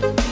Bye.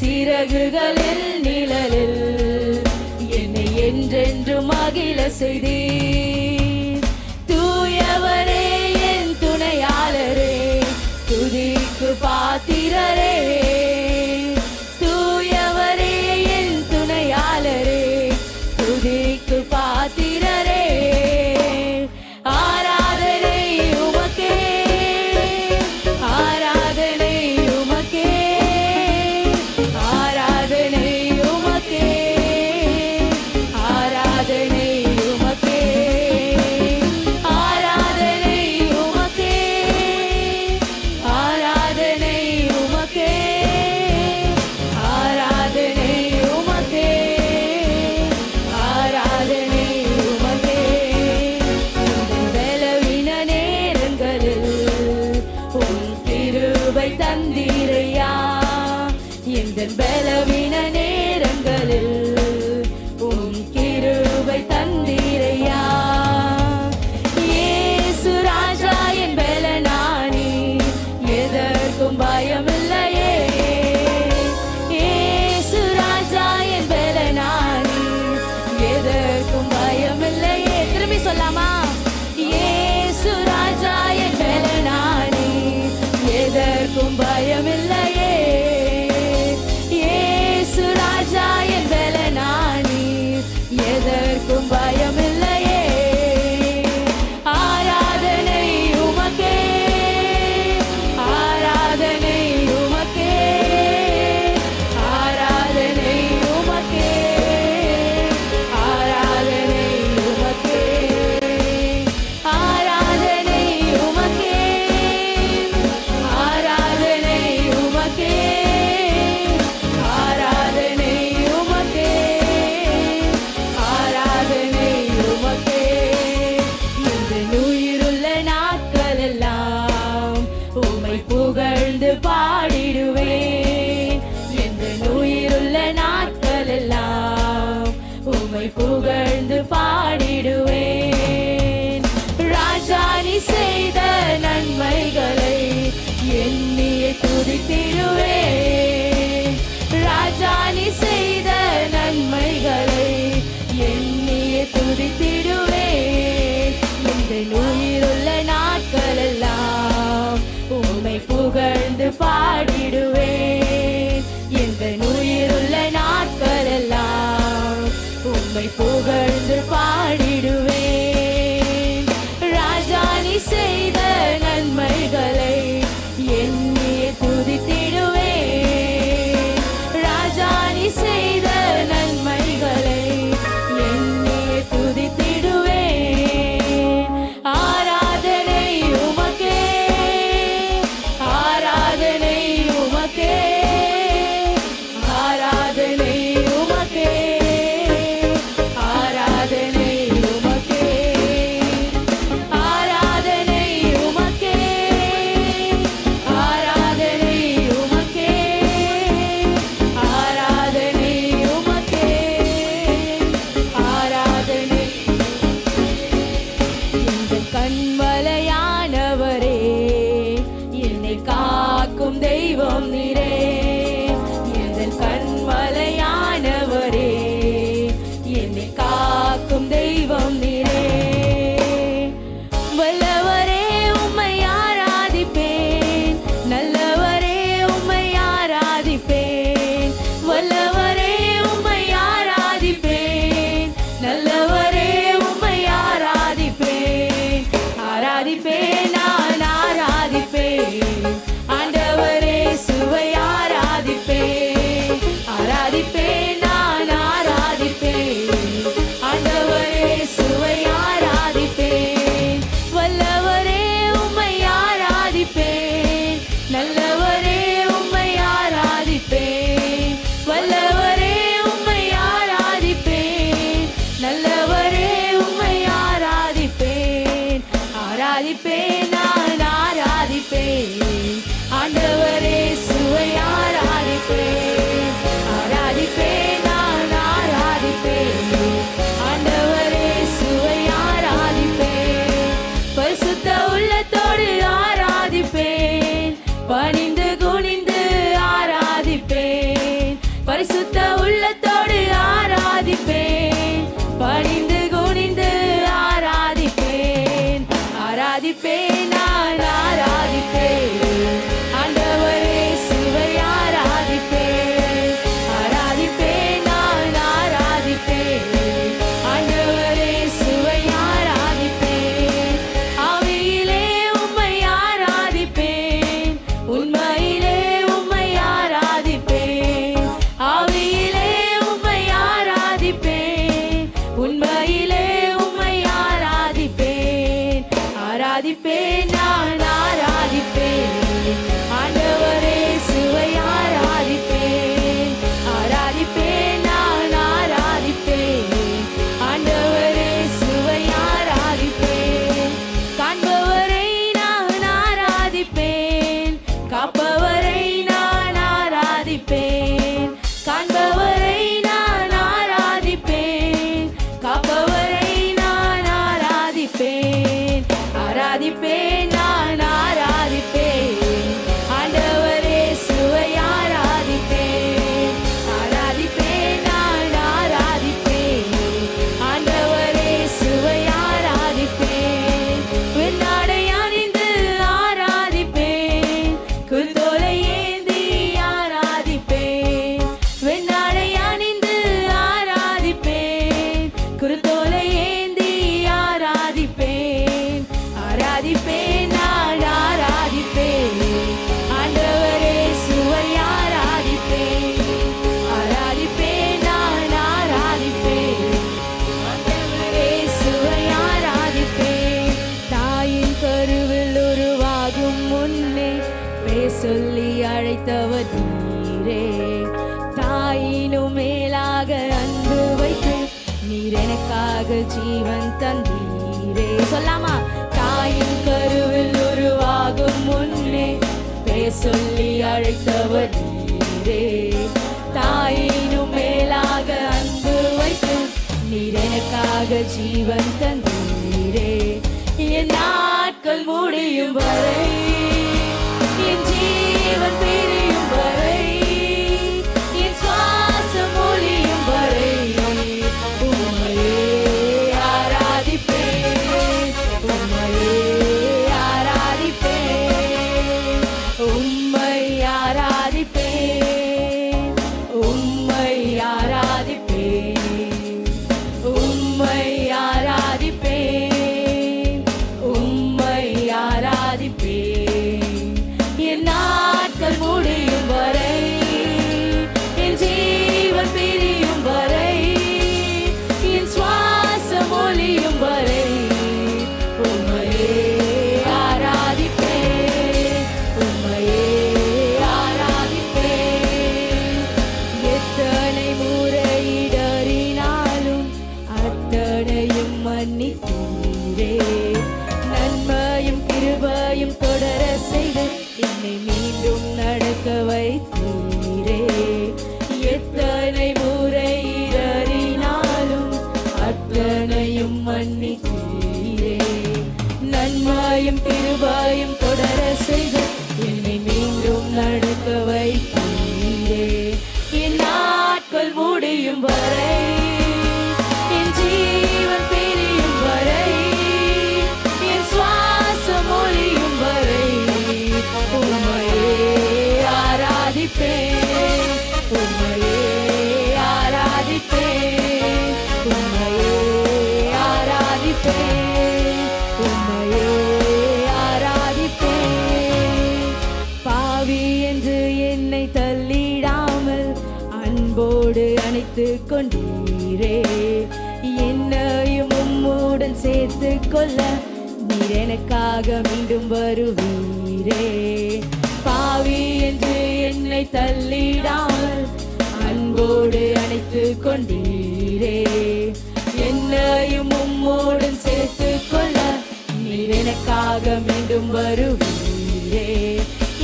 சிறகுகளில் நிழலில் என்னை என்றென்று அகில செய்தீர். கிருபை தந்திரையா. எங்கள் பலவீன நேரங்களில் fight ஆராதிப்பேன் நான் ஆராதிப்பேன். சொல்லி அழைத்தவர் நீரே. தாயினும் மேலாக அன்பு வைத்து நீர் எனக்காக ஜீவன் தந்தீரே. சொல்லாமா? தாயின் கருவில் உருவாகும் முன்னே பேர் சொல்லி அழைத்தவர் நீரே. தாயினும் மேலாக அன்பு வைத்து நீர் எனக்காக ஜீவன் தந்தீரே. என் நாட்கள் முடியும் வரை கிருபையும் திருவாயும் தொடர செய்க. தோன்றீரே என்னையும் உம்முடன் சேர்த்து கொள்ள நீர் எனக்காக மீண்டும் வருவீரே. பாவி என்று என்னை தள்ளிடாமல் அன்போடு அணைத்து கொண்டீரே. என்னையும் உம்மோடும் சேர்த்து கொள்ள நீர் எனக்காக மீண்டும் வருவீரே.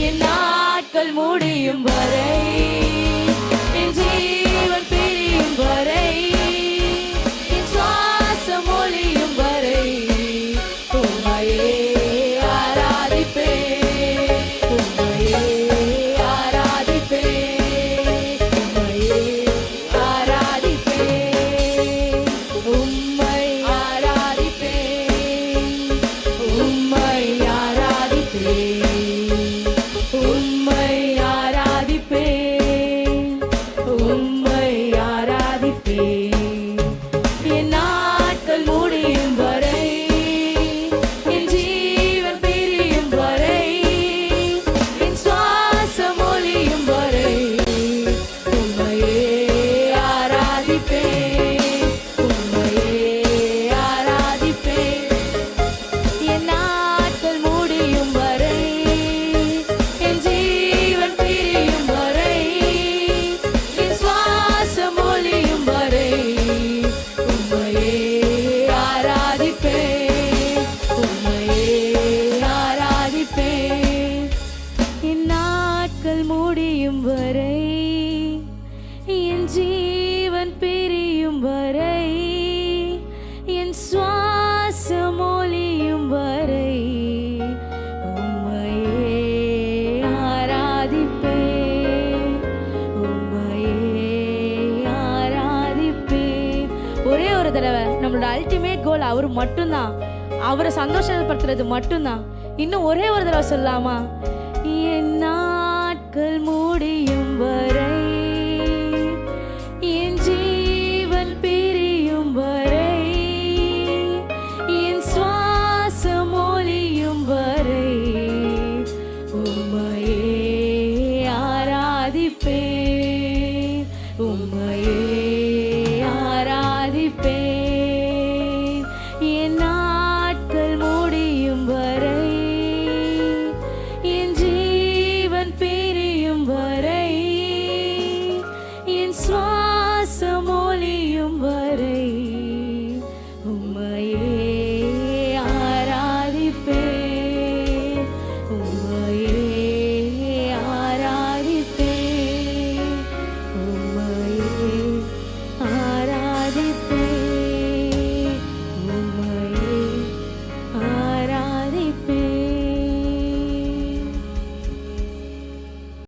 என் நாட்கள் முடியும் வரை என் but eight. ஆண்டவர் அவர் மட்டும்தான். அவரை சந்தோஷப்படுத்துறது மட்டும்தான். இன்னும் ஒரே ஒரு தடவை சொல்லாமா? என் நாட்கள் முடியும் வரை